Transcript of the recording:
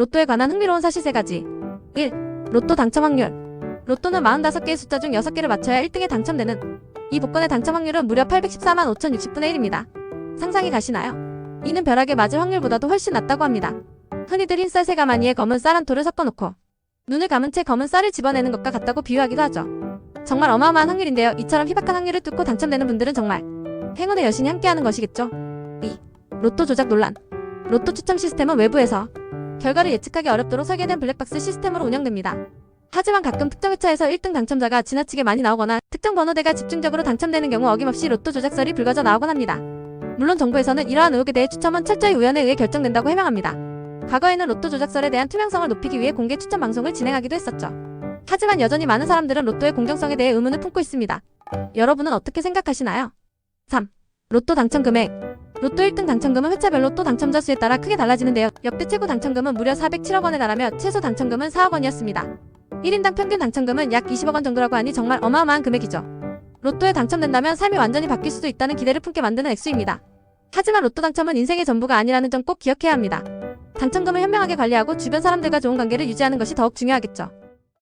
로또에 관한 흥미로운 사실 3가지. 1. 로또 당첨 확률. 로또는 45개의 숫자 중 6개를 맞춰야 1등에 당첨되는 이 복권의 당첨 확률은 무려 814만 5,060분의 1입니다. 상상이 가시나요? 이는 벼락에 맞을 확률보다도 훨씬 낮다고 합니다. 흔히들 흰쌀 세가마니에 검은 쌀 한 토를 섞어놓고 눈을 감은 채 검은 쌀을 집어내는 것과 같다고 비유하기도 하죠. 정말 어마어마한 확률인데요. 이처럼 희박한 확률을 뚫고 당첨되는 분들은 정말 행운의 여신이 함께하는 것이겠죠. 2. 로또 조작 논란. 로또 추첨 시스템은 외부에서 결과를 예측하기 어렵도록 설계된 블랙박스 시스템으로 운영됩니다. 하지만 가끔 특정 회차에서 1등 당첨자가 지나치게 많이 나오거나 특정 번호대가 집중적으로 당첨되는 경우 어김없이 로또 조작설이 불거져 나오곤 합니다. 물론 정부에서는 이러한 의혹에 대해 추첨은 철저히 우연에 의해 결정된다고 해명합니다. 과거에는 로또 조작설에 대한 투명성을 높이기 위해 공개 추첨 방송을 진행하기도 했었죠. 하지만 여전히 많은 사람들은 로또의 공정성에 대해 의문을 품고 있습니다. 여러분은 어떻게 생각하시나요? 3. 로또 당첨 금액. 로또 1등 당첨금은 회차별로 또 당첨자 수에 따라 크게 달라지는데요. 역대 최고 당첨금은 무려 407억 원에 달하며 최소 당첨금은 4억 원이었습니다. 1인당 평균 당첨금은 약 20억 원 정도라고 하니 정말 어마어마한 금액이죠. 로또에 당첨된다면 삶이 완전히 바뀔 수도 있다는 기대를 품게 만드는 액수입니다. 하지만 로또 당첨은 인생의 전부가 아니라는 점 꼭 기억해야 합니다. 당첨금을 현명하게 관리하고 주변 사람들과 좋은 관계를 유지하는 것이 더욱 중요하겠죠.